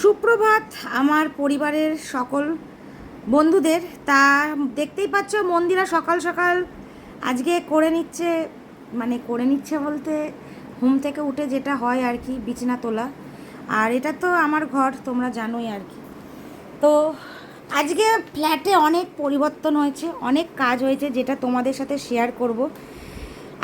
সুপ্রভাত, আমার পরিবারের সকল বন্ধুদের। তা দেখতেই পাচ্ছ, মন্দিরা সকাল সকাল আজকে করে নিচ্ছে মানে করে নিচ্ছে বলতে ঘুম থেকে উঠে যেটা হয় আর কি, বিছনা তোলা। আর এটা তো আমার ঘর, তোমরা জানোই আর কি। তো আজকে ফ্ল্যাটে অনেক পরিবর্তন হয়েছে, অনেক কাজ হয়েছে যেটা তোমাদের সাথে শেয়ার করব।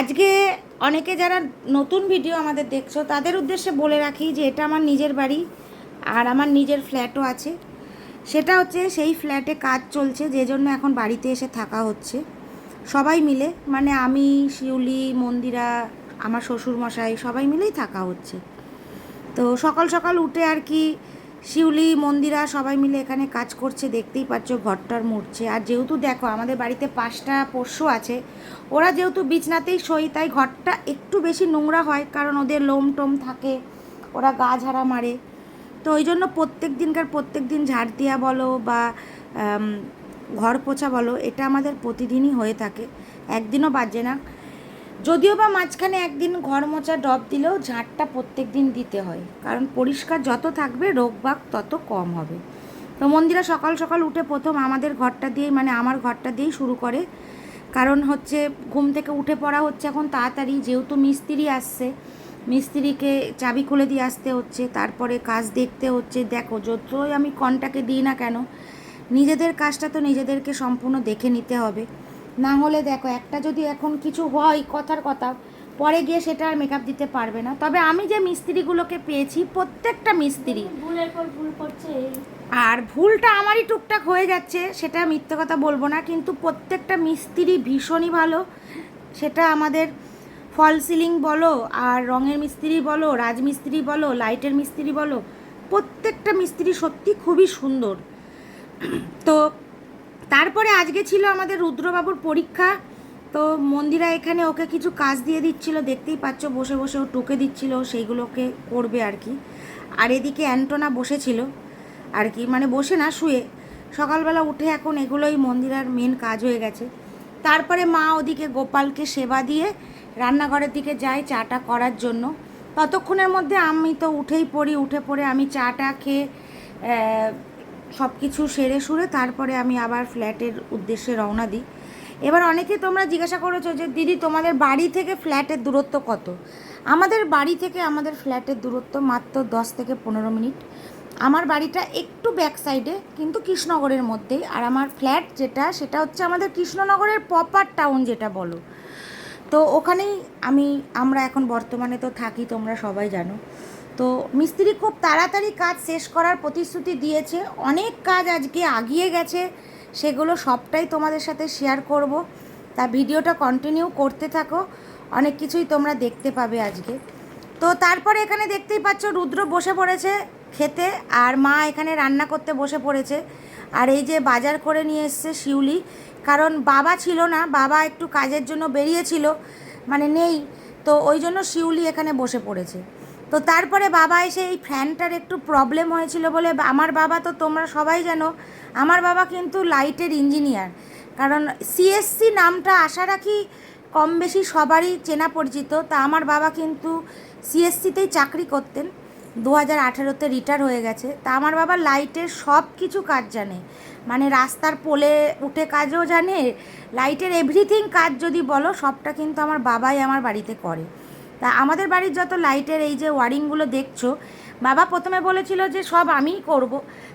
আজকে অনেকে যারা নতুন ভিডিও আমাদের দেখছ, তাদের উদ্দেশ্যে বলে রাখি যে এটা আমার নিজের বাড়ি। আর আমার নিজের ফ্ল্যাটও আছে। সেটা হচ্ছে সেই ফ্ল্যাটে কাজ চলছে, যে জন্য এখন বাড়িতে এসে থাকা হচ্ছে। সবাই মিলে মানে আমি, শিউলি, মন্দিরা, আমার শ্বশুরমশাই, সবাই মিলেই থাকা হচ্ছে। তো সকাল সকাল উঠে আর কি শিউলি, মন্দিরা সবাই মিলে এখানে কাজ করছে, দেখতেই পাচ্ছ ঘরটার মুড়ছে। আর যেহেতু দেখো, আমাদের বাড়িতে পাঁচটা পোষ্য আছে, ওরা যেহেতু বিছনাতেই শোই তাই ঘরটা একটু বেশি নোংরা হয়, কারণ ওদের লোম টোম থাকে, ওরা গা ঝাড়া মারে। তো ওই জন্য প্রত্যেক দিনকার প্রত্যেক দিন ঝাড় দেওয়া বলো বা ঘর পোছা বলো, এটা আমাদের প্রতিদিনই হয়ে থাকে। একদিনও বাজে না। যদিও বা মাঝখানে একদিন ঘর মোছা ডব দিলেও ঝাঁটটা প্রত্যেক দিন দিতে হয়। কারণ পরিষ্কার যত থাকবে রোগবাগ তত কম হবে। তো মন্দিরা সকাল সকাল উঠে প্রথম আমাদের ঘরটা দিয়েই মানে আমার ঘরটা দিয়েই শুরু করে। কারণ হচ্ছে ঘুম থেকে উঠে পড়া হচ্ছে এখন তাড়াতাড়ি, যেহেতু মিস্ত্রি আসছে মিস্ত্রিকে চাবি খুলে দিয়ে আসতে হচ্ছে তারপরে কাজ দেখতে হচ্ছে। দেখো যতই আমি কনটাকে দিই না কেন নিজেদের কাজটা তো নিজেদেরকে সম্পূর্ণ দেখে নিতে হবে। না হলে দেখো একটা যদি এখন কিছু হয় কথার কথা পরে গিয়ে সেটা আর মেকআপ দিতে পারবে না। তবে আমি যে মিস্ত্রিগুলোকে পেয়েছি প্রত্যেকটা মিস্ত্রি। ভুলের পর ভুল করছে আর ভুলটা আমারই টুকটাক হয়ে যাচ্ছে সেটা মিথ্যে কথা বলব না কিন্তু প্রত্যেকটা মিস্ত্রি ভীষণই ভালো। সেটা আমাদের ফল সিলিং বলো আর রঙের মিস্ত্রি বলো, রাজমিস্ত্রি বলো, লাইটের মিস্ত্রি বলো, প্রত্যেকটা মিস্ত্রি সত্যি খুবই সুন্দর। তো তারপরে আজকে ছিল আমাদের রুদ্রবাবুর পরীক্ষা। তো মন্দিরা এখানে ওকে কিছু কাজ দিয়ে দিচ্ছিল, দেখতেই পাচ্ছ বসে বসে ও টুকে দিচ্ছিল, সেইগুলোকে করবে আর কি। আর এদিকে অ্যান্টোনা বসেছিল আর কি মানে বসে না, শুয়ে। সকালবেলা উঠে এখন এগুলোই মন্দিরার মেন কাজ হয়ে গেছে। তারপরে মা ওদিকে গোপালকে সেবা দিয়ে রান্নাঘরের দিকে যাই, চাটা করার জন্য। ততক্ষণের মধ্যে আমি তো উঠেই পড়ি, উঠে পড়ে আমি চাটা খেয়ে সব কিছু সেরে সুরে তারপরে আমি আবার ফ্ল্যাটের উদ্দেশ্যে রওনা দিই। এবার অনেকে তোমরা জিজ্ঞাসা করেছ যে, দিদি, তোমাদের বাড়ি থেকে ফ্ল্যাটের দূরত্ব কত? আমাদের বাড়ি থেকে আমাদের ফ্ল্যাটের দূরত্ব মাত্র দশ থেকে পনেরো মিনিট। আমার বাড়িটা একটু ব্যাক সাইডে কিন্তু কৃষ্ণনগরের মধ্যেই। আর আমার ফ্ল্যাট যেটা, সেটা হচ্ছে আমাদের কৃষ্ণনগরের প্রপার টাউন যেটা বলো। তো ওখানেই আমি, আমরা এখন বর্তমানে তো থাকি, তোমরা সবাই জানো। তো মিস্ত্রি খুব তাড়াতাড়ি কাজ শেষ করার প্রতিশ্রুতি দিয়েছে। অনেক কাজ আজকে আগিয়ে গেছে, সেগুলো সবটাই তোমাদের সাথে শেয়ার করব। তা ভিডিওটা কন্টিনিউ করতে থাকো, অনেক কিছুই তোমরা দেখতে পাবে আজকে। তো তারপরে এখানে দেখতেই পাচ্ছ, রুদ্র বসে পড়েছে। খেতে আর মা এখানে রান্না করতে বসে পড়েছে। আর এই যে বাজার করে নিয়ে এসছে শিউলি, কারণ বাবা ছিল না, বাবা একটু কাজের জন্য বেরিয়েছিল মানে নেই, তো ওই জন্য শিউলি এখানে বসে পড়েছে। তো তারপরে বাবা এসে এই ফ্যানটার একটু প্রবলেম হয়েছিল বলে, আমার বাবা তো তোমরা সবাই জানো, আমার বাবা কিন্তু লাইটের ইঞ্জিনিয়ার কারণ সিএসসি নামটা আশা রাখি কম বেশি সবারই চেনা পরিচিত, তা আমার বাবা কিন্তু সিএসসিতেই চাকরি করতেন। দু হাজার আঠেরোতে রিটায়ার হয়ে গেছে। তা আমার বাবা লাইটের সব কিছু কাজ জানে। মানে রাস্তার পোলে উঠে কাজও জানে লাইটের এভরিথিং কাজ যদি বলো, সবটা কিন্তু আমার বাবাই আমার বাড়িতে করে। তা আমাদের বাড়ির যত লাইটের এই যে ওয়ারিংগুলো দেখছ, বাবা প্রথমে বলেছিল যে সব আমিই করব।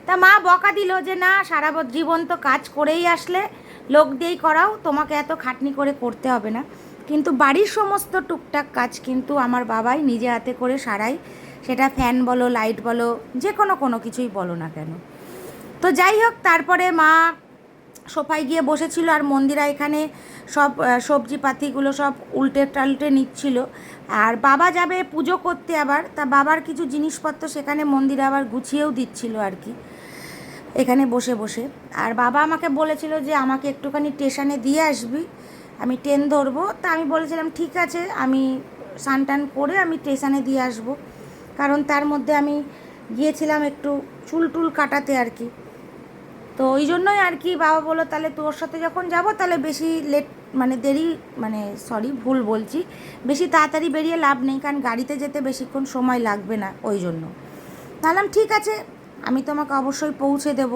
তা মা বকা দিল যে না, সারা জীবন তো কাজ করেই আসলে, লোক দিয়েই করাও, তোমাকে এত খাটনি করে করতে হবে না। কিন্তু বাড়ির সমস্ত টুকটাক কাজ কিন্তু আমার বাবাই নিজে হাতে করে সারাই সেটা ফ্যান বলো লাইট বলো যে কোনো কোনো কিছুই বলো না কেন। তো যাই হোক তারপরে মা সোফায় গিয়ে বসেছিল আর মন্দিরা এখানে সব আহ, সবজি পাতিগুলো সব উল্টে টাল্টে নিচ্ছিল। আর বাবা যাবে পুজো করতে আবার তা বাবার কিছু জিনিসপত্র সেখানে মন্দিরে আবার গুছিয়েও দিচ্ছিল আর কি এখানে বসে বসে। আর বাবা আমাকে বলেছিল যে আমাকে একটুখানি স্টেশনে দিয়ে আসবি আমি ট্রেন ধরবো। তা আমি বলেছিলাম ঠিক আছে আমি স্নান করে আমি স্টেশনে দিয়ে আসব। কারণ তার মধ্যে আমি গিয়েছিলাম একটু চুল টুল কাটাতে আর কি। তো ওই জন্যই আর কি বাবা বলল, তাহলে তোর সাথে যখন যাব, তাহলে বেশি লেট মানে দেরি মানে সরি ভুল বলছি। বেশি তাড়াতাড়ি বেরিয়ে লাভ নেই, কারণ গাড়িতে যেতে বেশিক্ষণ সময় লাগবে না ওই জন্য। তাহলাম ঠিক আছে, আমি তোমাকে অবশ্যই পৌঁছে দেব।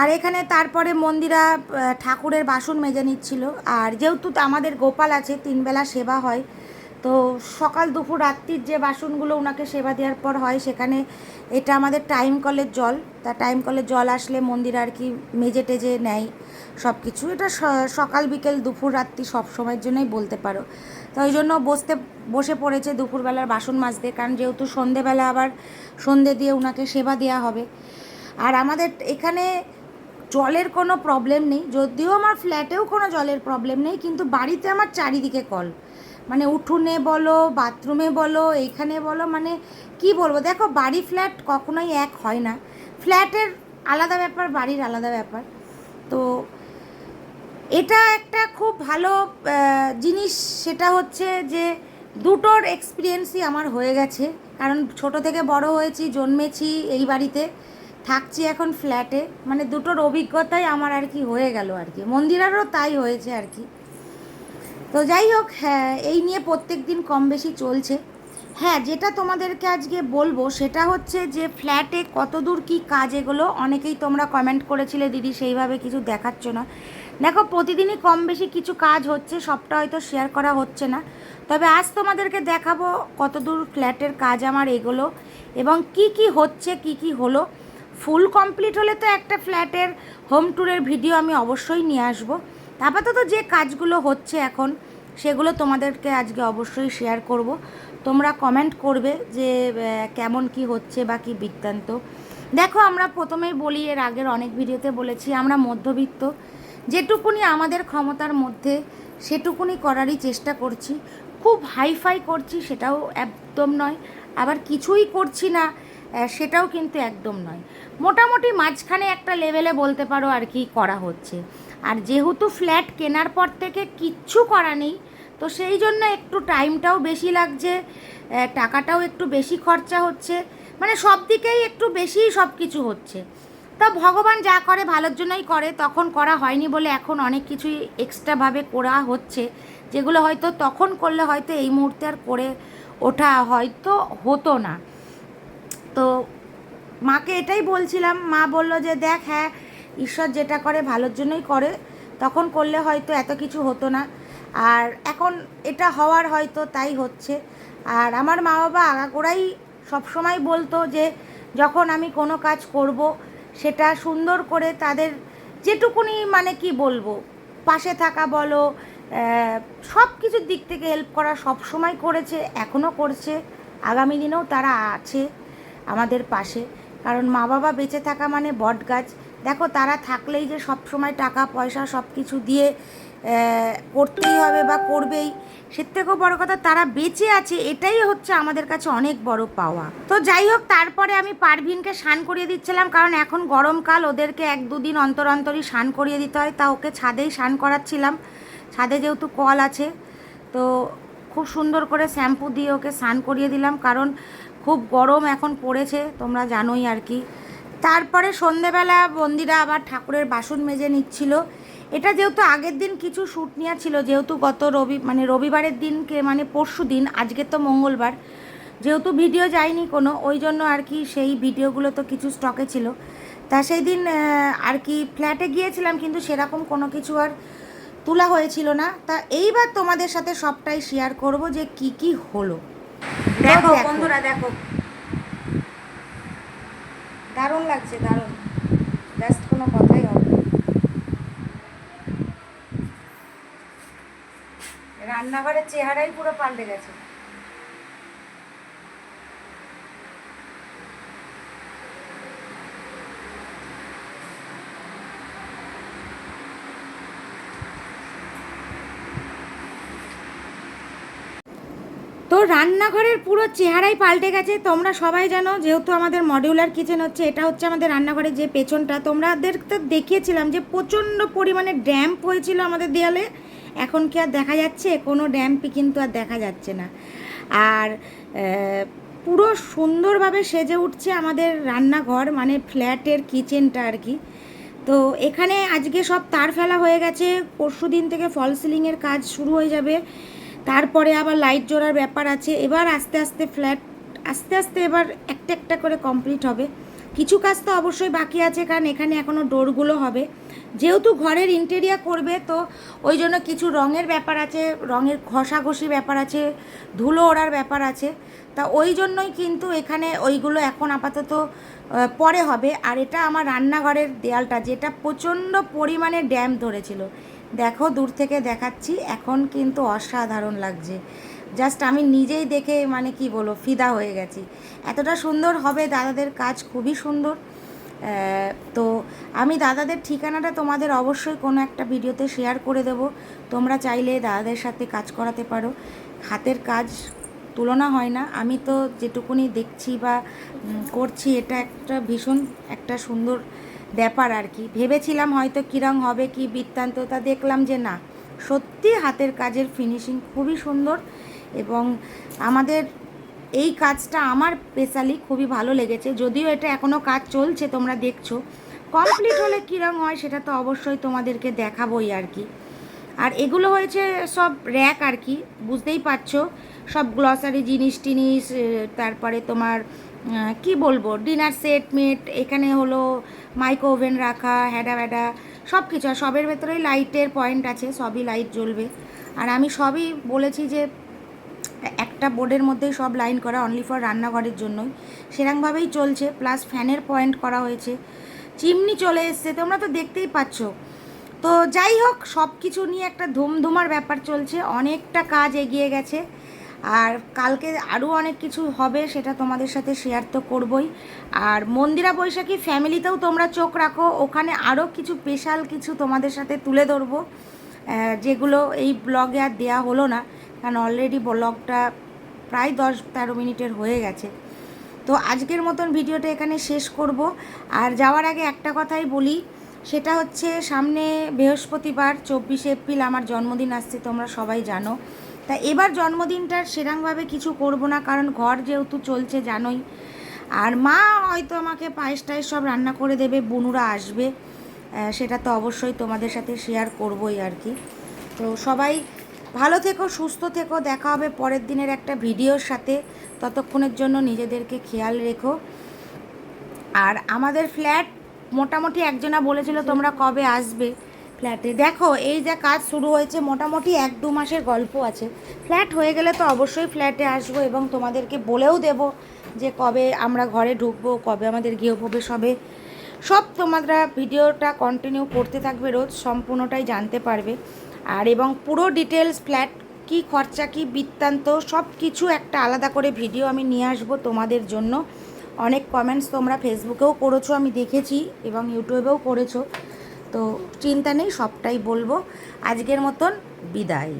আর এখানে তারপরে মন্দিরা ঠাকুরের বাসন মেজে নিচ্ছিল। আর যেহেতু আমাদের গোপাল আছে, তিনবেলা সেবা হয় তো সকাল দুপুর রাত্রির যে বাসনগুলো ওনাকে সেবা দেওয়ার পর হয়, সেখানে এটা আমাদের টাইম কলের জল। তা টাইম কলের জল আসলে মন্দির আর কি মেজে টেজে নেয় সব কিছু এটা সকাল, বিকেল, দুপুর, রাত্রি সব সময়ের জন্যই বলতে পারো। তো ওই জন্য বসতে, বসে পড়েছে দুপুরবেলার বাসন মাজতে, কারণ যেহেতু সন্ধেবেলা আবার সন্ধে দিয়ে ওনাকে সেবা দেওয়া হবে। আর আমাদের এখানে জলের কোনো প্রবলেম নেই। যদিও আমার ফ্ল্যাটেও কোনো জলের প্রবলেম নেই, কিন্তু বাড়িতে আমার চারিদিকে কল। মানে উঠোনে বলো, বাথরুমে বলো এইখানে বলো মানে কি বলব? দেখো, বাড়ি ফ্ল্যাট কখনোই এক হয় না। ফ্ল্যাটের আলাদা ব্যাপার, বাড়ির আলাদা ব্যাপার। তো এটা একটা খুব ভালো জিনিস। সেটা হচ্ছে যে দুটোর এক্সপিরিয়েন্সই আমার হয়ে গেছে। কারণ ছোট থেকে বড় হয়েছি, জন্মেছি এই বাড়িতে, থাকছি এখন ফ্ল্যাটে। মানে দুটোর অভিজ্ঞতাই আমার আর কি হয়ে গেল আর কি। মন্দিরারও তাই হয়েছে আর কি। তো যাই হোক হ্যাঁ এই নিয়ে প্রত্যেক দিন কম বেশি চলছে। হ্যাঁ যেটা তোমাদেরকে আজকে বলব সেটা হচ্ছে যে ফ্ল্যাটে কতদূর কি কাজ এগুলো অনেকেই তোমরা কমেন্ট করেছিলে, দিদি, সেইভাবে কিছু দেখাচ্ছ না। দেখো, প্রতিদিনই কম বেশি কিছু কাজ হচ্ছে, সবটা হয়তো শেয়ার করা হচ্ছে না। তবে আজ তোমাদেরকে দেখাবো কতদূর ফ্ল্যাটের কাজ আমার এগুলো এবং কি কি হচ্ছে, কি কি হলো। ফুল কমপ্লিট হলে তো একটা ফ্ল্যাটের হোম ট্যুরের ভিডিও আমি অবশ্যই নিয়ে আসব। আপাতত যে কাজগুলো হচ্ছে এখন, সেগুলো তোমাদেরকে আজকে অবশ্যই শেয়ার করব। তোমরা কমেন্ট করবে যে কেমন কি হচ্ছে বা কি বৃত্তান্ত। দেখো, আমরা প্রথমেই বলি, এর আগের অনেক ভিডিওতে বলেছি, আমরা মধ্যবিত্ত। যেটুকুনি আমাদের ক্ষমতার মধ্যে, সেটুকুনি করারই চেষ্টা করছি। খুব হাইফাই করছি, সেটাও একদম নয়। আবার কিছুই করছি না সেটাও কিন্তু একদম নয়। মোটামুটি মাঝখানে একটা লেভেলে বলতে পারো আর কি করা হচ্ছে। আর যেহেতু ফ্ল্যাট কেনার পর থেকে কিচ্ছু করা নেই, তো সেই জন্য একটু টাইমটাও বেশি লাগছে টাকাটাও একটু বেশি খরচা হচ্ছে মানে সব দিকেই একটু বেশিই সব কিছু হচ্ছে। তা ভগবান যা করে ভালোর জন্যই করে, তখন করা হয়নি বলে এখন অনেক কিছুই এক্সট্রাভাবে করা হচ্ছে, যেগুলো হয়তো তখন করলে হয়তো এই মুহূর্তে আর করে ওঠা হয়তো হতো না। তো মাকে এটাই বলছিলাম, মা বলল যে দেখ হ্যাঁ ঈশ্বর যেটা করে, ভালোর জন্যই করে। তখন করলে হয়তো এত কিছু হতো না। আর এখন এটা হওয়ার হয়তো তাই হচ্ছে। আর আমার মা বাবা আগাগোড়াই সবসময় বলতো যে, যখন আমি কোনো কাজ করব, সেটা সুন্দর করে তাদের যেটুকুনি মানে কি বলব, পাশে থাকা বলো সব কিছুর দিক থেকে হেল্প করা সব সময় করেছে এখনও করছে। আগামী দিনেও তারা আছে আমাদের পাশে। কারণ মা বাবা বেঁচে থাকা মানে বট গাছ দেখো, তারা থাকলেই যে সব সময় টাকা, পয়সা, সব কিছু দিয়ে করতেই হবে বা করবেই। সে থেকেও বড় কথা, তারা বেঁচে আছে, এটাই হচ্ছে আমাদের কাছে অনেক বড় পাওয়া। তো যাই হোক, তারপরে আমি পারভিনকে স্নান করিয়ে দিচ্ছিলাম, কারণ এখন গরমকাল, ওদেরকে এক দুদিন অন্তর অন্তরই স্নান করিয়ে দিতে হয়। তা ওকে ছাদেই স্নান করাচ্ছিলাম। ছাদে যেহেতু কল আছে, তো খুব সুন্দর করে শ্যাম্পু দিয়ে ওকে স্নান করিয়ে দিলাম, কারণ খুব গরম এখন পড়েছে, তোমরা জানোই আর কি। তারপরে সন্ধেবেলা বন্দিরা আবার ঠাকুরের বাসন মেজে নিচ্ছিল। এটা যেহেতু আগের দিন কিছু শ্যুট নেওয়া ছিল যেহেতু গত রবি মানে রবিবারের দিনকে মানে পরশু দিন আজকে তো মঙ্গলবার যেহেতু ভিডিও যায়নি কোনো ওই জন্য আর কি সেই ভিডিওগুলো তো কিছু স্টকে ছিল। তা সেই দিন আর কি ফ্ল্যাটে গিয়েছিলাম কিন্তু সেরকম কোনো কিছু আর তোলা হয়েছিল না। তা এইবার তোমাদের সাথে সবটাই শেয়ার করব যে কি কি হলো। দেখো। বন্ধুরা দেখো দারুণ লাগছে দারুণ ব্যস্ত কোনো কথাই হবে। রান্নাঘরের চেহারাই পুরো পাল্টে গেছে তো রান্নাঘরের পুরো চেহারাই পাল্টে গেছে। তোমরা সবাই জানো, যেহেতু আমাদের মডিউলার কিচেন হচ্ছে, এটা হচ্ছে আমাদের রান্নাঘরের যে পেছনটা। তোমাদের তো দেখিয়েছিলাম যে প্রচণ্ড পরিমাণে ড্যাম্প হয়েছিল আমাদের দেয়ালে। এখন কি আর দেখা যাচ্ছে? কোনো ড্যাম্পই কিন্তু আর দেখা যাচ্ছে না। আর পুরো সুন্দরভাবে সেজে উঠছে আমাদের রান্নাঘর মানে ফ্ল্যাটের কিচেনটা আর কি। তো এখানে আজকে সব তার ফেলা হয়ে গেছে। পরশু দিন থেকে ফল সিলিংয়ের কাজ শুরু হয়ে যাবে। তারপরে আবার লাইট জোড়ার ব্যাপার আছে। এবার আস্তে আস্তে ফ্ল্যাট আস্তে আস্তে এবার একটা একটা করে কমপ্লিট হবে। কিছু কাজ তো অবশ্যই বাকি আছে, কারণ এখানে এখনও ডোরগুলো হবে। যেহেতু ঘরের ইন্টেরিয়ার করবে, তো ওই জন্য কিছু রঙের ব্যাপার আছে, রঙের ঘষাঘষি ব্যাপার আছে, ধুলো ওড়ার ব্যাপার আছে। তা ওই জন্যই কিন্তু এখানে ওইগুলো এখন আপাতত পরে হবে। আর এটা আমার রান্নাঘরের দেয়ালটা, যেটা প্রচণ্ড পরিমাণে ড্যাম ধরেছিল। দেখো, দূর থেকে দেখাচ্ছি, এখন কিন্তু অসাধারণ লাগছে। জাস্ট আমি নিজেই দেখে মানে কি বলো ফিদা হয়ে গেছি। এতটা সুন্দর হবে দাদাদের কাজ, খুবই সুন্দর। তো আমি দাদাদের ঠিকানাটা তোমাদের অবশ্যই কোনো একটা ভিডিওতে শেয়ার করে দেব। তোমরা চাইলে দাদাদের সাথে কাজ করাতে পারো। হাতের কাজ তুলনা হয় না। আমি তো যেটুকুনি দেখছি বা করছি, এটা একটা ভীষণ একটা সুন্দর ব্যাপার আর কি। ভেবেছিলাম হয়তো কীরম হবে, কি বৃত্তান্ত, তা দেখলাম যে না, সত্যি হাতের কাজের ফিনিশিং খুবই সুন্দর এবং আমাদের এই কাজটা আমার স্পেশালি খুবই ভালো লেগেছে। যদিও এটা এখনও কাজ চলছে, তোমরা দেখছ। কমপ্লিট হলে কীরকম হয় সেটা তো অবশ্যই তোমাদেরকে দেখাবোই আর কি। আর এগুলো হয়েছে সব র্যাক আর কি, বুঝতেই পারছ। সব গ্লসারি জিনিস টিনিস তারপরে তোমার কি বলব? ডিনার সেট মেট এখানে হলো মাইক্রো ওভেন রাখা, হ্যাডা ব্যাডা সব কিছু আর সবের ভেতরেই লাইটের পয়েন্ট আছে, সবই লাইট জ্বলবে। আর আমি সবই বলেছি যে, একটা বোর্ডের মধ্যেই সব লাইন করা অনলি ফর রান্নাঘরের জন্যই। সেরকমভাবেই চলছে প্লাস ফ্যানের পয়েন্ট করা হয়েছে। চিমনি চলে এসছে, তোমরা তো দেখতেই পাচ্ছ। তো যাই হোক সব কিছু নিয়ে একটা ধুমধুমার ব্যাপার চলছে। অনেকটা কাজ এগিয়ে গেছে। আর কালকে আরও অনেক কিছু হবে, সেটা তোমাদের সাথে শেয়ার তো করবই। আর মন্দিরা বৈশাখী ফ্যামিলিতেও তোমরা চোখ রাখো, ওখানে আরও কিছু স্পেশাল কিছু তোমাদের সাথে তুলে ধরবো। যেগুলো এই ব্লগে আর দেয়া হলো না, কারণ অলরেডি ব্লগটা প্রায় দশ তেরো মিনিটের হয়ে গেছে। তো আজকের মতন ভিডিওটা এখানে শেষ করব। আর যাওয়ার আগে একটা কথাই বলি, সেটা হচ্ছে সামনে বৃহস্পতিবার, চব্বিশে এপ্রিল আমার জন্মদিন আসছে, তোমরা সবাই জানো। তা এবার জন্মদিনটার সেরকমভাবে কিছু করব না, কারণ ঘর যেহেতু চলছে জানোই। আর মা হয়তো আমাকে পায়েস টায়েস সব রান্না করে দেবে, বুনুরা আসবে। সেটা তো অবশ্যই তোমাদের সাথে শেয়ার করবই আর কি। তো সবাই ভালো থেকো, সুস্থ থেকো, দেখা হবে পরের দিনের একটা ভিডিওর সাথে। ততক্ষণের জন্য নিজেদেরকে খেয়াল রেখো। আর আমাদের ফ্ল্যাট মোটামুটি একজনা বলেছিল তোমরা কবে আসবে। ফ্ল্যাটে। দেখো, এই যে কাজ শুরু হয়েছে, মোটামুটি এক দু মাসের গল্প আছে। ফ্ল্যাট হয়ে গেলে তো অবশ্যই ফ্ল্যাটে আসব এবং তোমাদেরকে বলেও দেব যে কবে আমরা ঘরে ঢুকবো, কবে আমাদের গৃহপ্রবেশ হবে। সব তোমরা ভিডিওটা কন্টিনিউ করতে থাকবে, রোজ সম্পূর্ণটাই জানতে পারবে। আর এবং পুরো ডিটেলস ফ্ল্যাট কি খরচা, কি বৃত্তান্ত, সব কিছু একটা আলাদা করে ভিডিও আমি নিয়ে আসব তোমাদের জন্য। অনেক কমেন্টস তোমরা ফেসবুকেও করেছ, আমি দেখেছি এবং ইউটিউবেও করেছ। তো চিন্তা নেই সবটাই বলব। আজকের মতন বিদায়।